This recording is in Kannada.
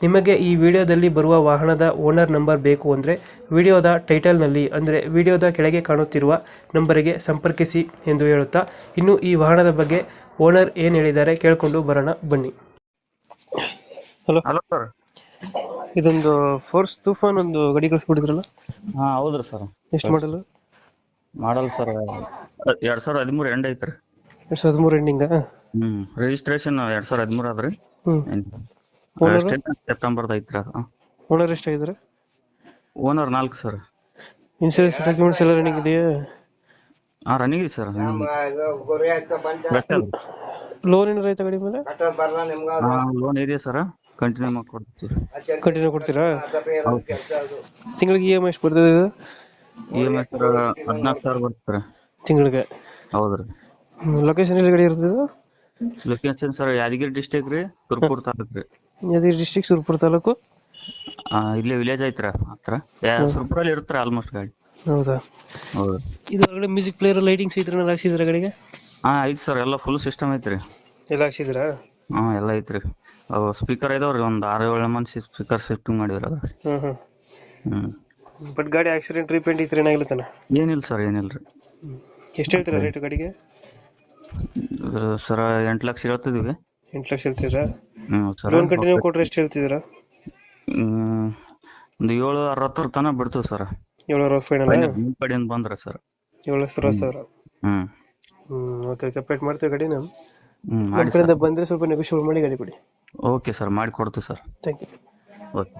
ನಿಮಗೆ ಈ ವಿಡಿಯೋದಲ್ಲಿ ಬರುವ ವಾಹನದ ಓನರ್ ನಂಬರ್ ಬೇಕು ಅಂದರೆ ವಿಡಿಯೋದ ಟೈಟಲ್ನಲ್ಲಿ ಅಂದರೆ ವಿಡಿಯೋದ ಕೆಳಗೆ ಕಾಣುತ್ತಿರುವ ನಂಬರಿಗೆ ಸಂಪರ್ಕಿಸಿ ಎಂದು ಹೇಳುತ್ತಾ ಇನ್ನು ಈ ವಾಹನದ ಬಗ್ಗೆ ಓನರ್ ಏನು ಹೇಳಿದ್ದಾರೆ ಕೇಳಿಕೊಂಡು ಬರೋಣ ಬನ್ನಿ. ಹಲೋ. Hello sir. ಇದೊಂದು ಫೋರ್ಸ್ ತೂಫಾನ್ ಒಂದು ಗಡಿ ಕಳಿಸ್ಬಿಟ್ಟಿದ್ರಲ್ಲ ಹಾ ಹೌದ್ರಿ ಸರ್. ಎಷ್ಟು ಮಾಡಲು? ಮಾಡಲ್ ಸರ್ ಎರಡ್ ಸಾವಿರದ ಹದಿಮೂರು ಎಂಡ್ ಐತ್ರಿ. ಎರಡು ಸಾವಿರದ ಹದಿಮೂರು ಎಂಡಿಂಗ ಹ್ಮ್ ರಿಜಿಸ್ಟ್ರೇಷನ್ ಎರಡ್ ಸಾವಿರದ ಹದಿಮೂರು ಅದ್ರಿ ಹ್ಞೂ? ಸೆಪ್ಟೆಂಬರ್ದ ಐತ್ರಿ ಅದು ಓನರ್ ಎಷ್ಟಾಗಿದ್ದಾರೆ? ಓನರ್ ನಾಲ್ಕು ಸರ್. ಇನ್ಸೂರೆನ್ಸ್ ಡಾಕ್ಯುಮೆಂಟ್ಸ್ ಎಲ್ಲ ರನ್ನಿಂಗ್ ಇದೆಯಾ? ಹಾ ರನ್ನಿಂಗ್ ಇದೆ ಸರ್ ಲೋನ್ ಏನಾರ ಆಯ್ತಾ ಗಾಡಿ ಮೇಲೆ? ಲೋನ್ ಇದೆ ಸರ್ ಕಂಟಿನ್ಯೂ ಮಾಡಿ ಕೊಡ್ತೀವಿ ಕಂಟಿನ್ಯೂ ಕೊಡ್ತೀರಾ? ತಿಂಗಳಿಗೆ ಇ ಎಂ ಐ ಎಷ್ಟು ಬರ್ತದೆ ಇದು? ಇ ಎಂ ಐ ಸರ್ ಹದಿನಾಲ್ಕು ಸಾವಿರ ಬರ್ತದೆ ತಿಂಗಳಿಗೆ? ಹೌದ್ರಿ ಲೊಕೇಶನ್ ಎಲ್ಲಿ ಗಾಡಿ ಇರ್ತದೆ ಲೊಕೇಶನ್ ಸರ್ ಯಾದಗಿರಿ ಡಿಸ್ಟಿಕ್ ರೀ ಸುರ್ಪುರ್ ತಾಲೂಕ್ ರೀ. ಯಾದಗಿರಿ ಡಿಸ್ಟಿಕ್ ಸುರ್ಪುರ್ ತಾಲೂಕು? ಆ, ಇಲ್ಲೇ ವಿಲೇಜ್ ಐತ್ರ ಹತ್ರ. ಸುರ್ಪುರಲ್ಲಿ ಇರುತ್ತೆ ಆಲ್ಮೋಸ್ಟ್ ಗಾಡಿ. ಹೌದಾ? ಹೌದು. ಇದು ಹೊರಗಡೆ ಮ್ಯೂಸಿಕ್ ಪ್ಲೇಯರ್ ಲೈಟಿಂಗ್ಸ್ ಇದ್ರೆ ಹಾಕ್ಸಿದ್ರ ಗಾಡಿಗೆ? ಹಾ ಐತಿ ಸರ್ ಎಲ್ಲ ಫುಲ್ ಸಿಸ್ಟಮ್ ಐತ್ರಿ. ಎಲ್ಲ ಹಾಕ್ಸಿದ್ರಾ? ಹಾ ಎಲ್ಲ ಐತ್ರಿ. ಅವು ಸ್ಪೀಕರ್ ಇದಾವ್ರಿ ಒಂದ್ ಆರು ಏಳು ಮಂದಿ ಸ್ಪೀಕರ್ ಶಿಫ್ಟಿಂಗ್ ಮಾಡಿದ್ರ ಹ್ಮ್ ಹ್ಮ್. ಹ್ಮ್. ಬಟ್ ಗಾಡಿ ಆಕ್ಸಿಡೆಂಟ್ ರೀಪೇಂಟ್ ಇತ್ತು ಏನಾಗಿಲ್ಲ ತಾನೆ? ಏನಿಲ್ಲ ಸರ್ ಏನಿಲ್ರಿ ಎಷ್ಟು ಹೇಳ್ತೀರಾ ರೇಟ್ ಗಾಡಿಗೆ? ಸರ್ ಎಂಟ್ ಲಕ್ಷ ಹೇಳ್ತಿದ್ವಿ ಎಂಟು ಲಕ್ಷ ಹೇಳ್ತೀರಾ ಸರ್. ಲೋನ್ ಕಂಟಿನ್ಯೂ ಕೊಟ್ರೆ ಎಷ್ಟು ಹೇಳ್ತಿದ್ದೀರಾ? ಒಂದು ಏಳು ಅರವತ್ತರ ತನಕ ಬಿಡ್ತೀವಿ ಸರ್. ಏಳು ಅರವತ್ತು ಫೈನಲ್ ನಿಮ್ಮ ಕಡೆಯಿಂದ ಬಂದ್ರೆ ಸರ್. ಏಳು ಲಕ್ಷ ಅರವತ್ತು ಸಾವಿರ. ಹ್ಮ್. ಹ್ಮ್ ಓಕೆ ಸಪ್ರೇಟ್ ಮಾಡ್ತೀವಿ ಗಾಡಿ ನಾವು ನಮ್ಮ ಕಡೆಯಿಂದ ಬಂದರೆ ಸ್ವಲ್ಪ ನೆಗೋಷಿಯೇಟ್ ಮಾಡಿ ಗಾಡಿ ಕೊಡಿ. ಓಕೆ ಸರ್ ಮಾಡಿ ಕೊಡ್ತೀವಿ ಸರ್. Thank you okay